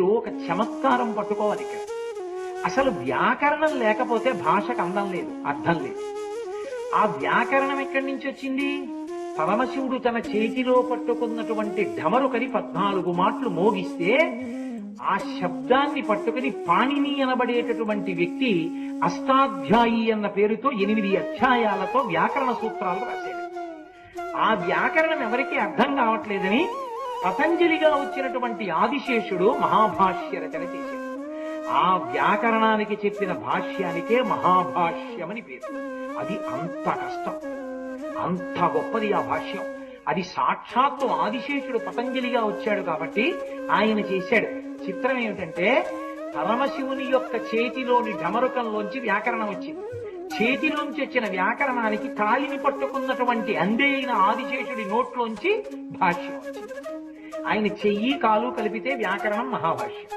ఒక చమత్కారం పట్టుకోవాలి ఇక్కడ. అసలు వ్యాకరణం లేకపోతే భాషకు అందం లేదు అర్థం లేదు. ఆ వ్యాకరణం ఎక్కడి నుంచి వచ్చింది? పరమశివుడు తన చేతిలో పట్టుకున్నటువంటి ఢమరుకని పద్నాలుగు మాటలు మోగిస్తే ఆ శబ్దాన్ని పట్టుకుని పాణిని అనబడేటటువంటి వ్యక్తి అష్టాధ్యాయి అన్న పేరుతో ఎనిమిది అధ్యాయాలతో వ్యాకరణ సూత్రాలు రాశాడు. ఆ వ్యాకరణం ఎవరికి అర్థం కావట్లేదని పతంజలిగా వచ్చినటువంటి ఆదిశేషుడు మహాభాష్య రచన చేశాడు. ఆ వ్యాకరణానికి చెప్పిన భాష్యానికే మహాభాష్యమని పేరు. అది అంత కష్టం. అంత గొప్పది ఆ భాష్యం. అది సాక్షాత్తు ఆదిశేషుడు పతంజలిగా వచ్చాడు కాబట్టి ఆయన చేశాడు. చిత్రం ఏమిటంటే పరమశివుని యొక్క చేతిలోని ఢమరుకంలోంచి వ్యాకరణం వచ్చింది. చేతిలోంచి వచ్చిన వ్యాకరణానికి కాలిని పట్టుకున్నటువంటి అందేయిన ఆదిశేషుడి నోట్లోంచి భాష్యం వచ్చింది. ఆయన చెయ్యి కాలు కలిపితే వ్యాకరణం మహాభాష్యం.